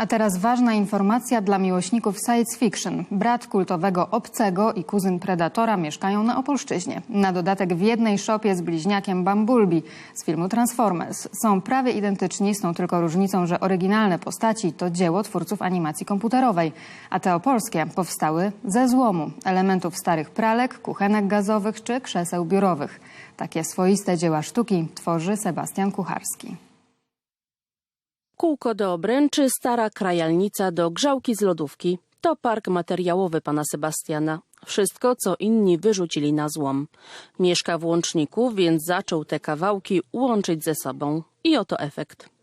A teraz ważna informacja dla miłośników science fiction. Brat kultowego Obcego i kuzyn Predatora mieszkają na Opolszczyźnie. Na dodatek w jednej szopie z bliźniakiem Bumblebee z filmu Transformers. Są prawie identyczni, z tą tylko różnicą, że oryginalne postaci to dzieło twórców animacji komputerowej, a te opolskie powstały ze złomu, elementów starych pralek, kuchenek gazowych czy krzeseł biurowych. Takie swoiste dzieła sztuki tworzy Sebastian Kucharski. Kółko do obręczy, stara krajalnica do grzałki z lodówki. To park materiałowy pana Sebastiana. Wszystko, co inni wyrzucili na złom. Mieszka w łączniku, więc zaczął te kawałki łączyć ze sobą. I oto efekt.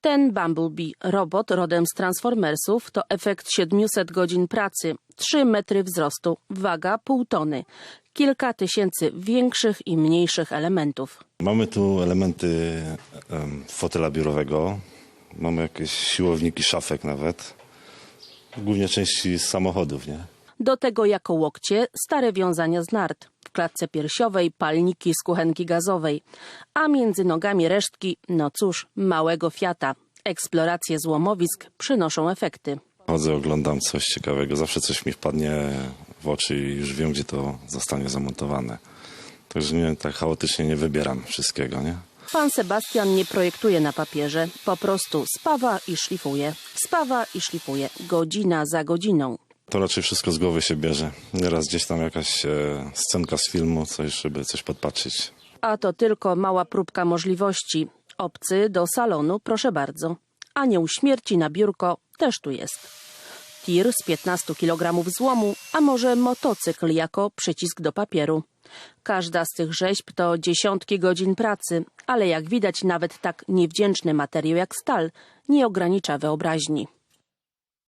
Ten Bumblebee, robot rodem z Transformersów, to efekt 700 godzin pracy, 3 metry wzrostu, waga pół tony, kilka tysięcy większych i mniejszych elementów. Mamy tu elementy em, fotela biurowego, mamy jakieś siłowniki, szafek nawet, głównie części z samochodów, nie? Do tego jako łokcie stare wiązania z nart. W klatce piersiowej palniki z kuchenki gazowej, a między nogami resztki, no cóż, małego Fiata. Eksploracje złomowisk przynoszą efekty. Chodzę, oglądam coś ciekawego, zawsze coś mi wpadnie w oczy i już wiem, gdzie to zostanie zamontowane. Także nie, tak chaotycznie nie wybieram wszystkiego, nie? Pan Sebastian nie projektuje na papierze, po prostu spawa i szlifuje. Spawa i szlifuje, godzina za godziną. To raczej wszystko z głowy się bierze. Nieraz gdzieś tam jakaś e, scenka z filmu, coś, żeby coś podpatrzyć. A to tylko mała próbka możliwości. Obcy do salonu, proszę bardzo. Anioł śmierci na biurko też tu jest. Tir z 15 kg złomu, a może motocykl jako przycisk do papieru. Każda z tych rzeźb to dziesiątki godzin pracy, ale jak widać nawet tak niewdzięczny materiał jak stal nie ogranicza wyobraźni.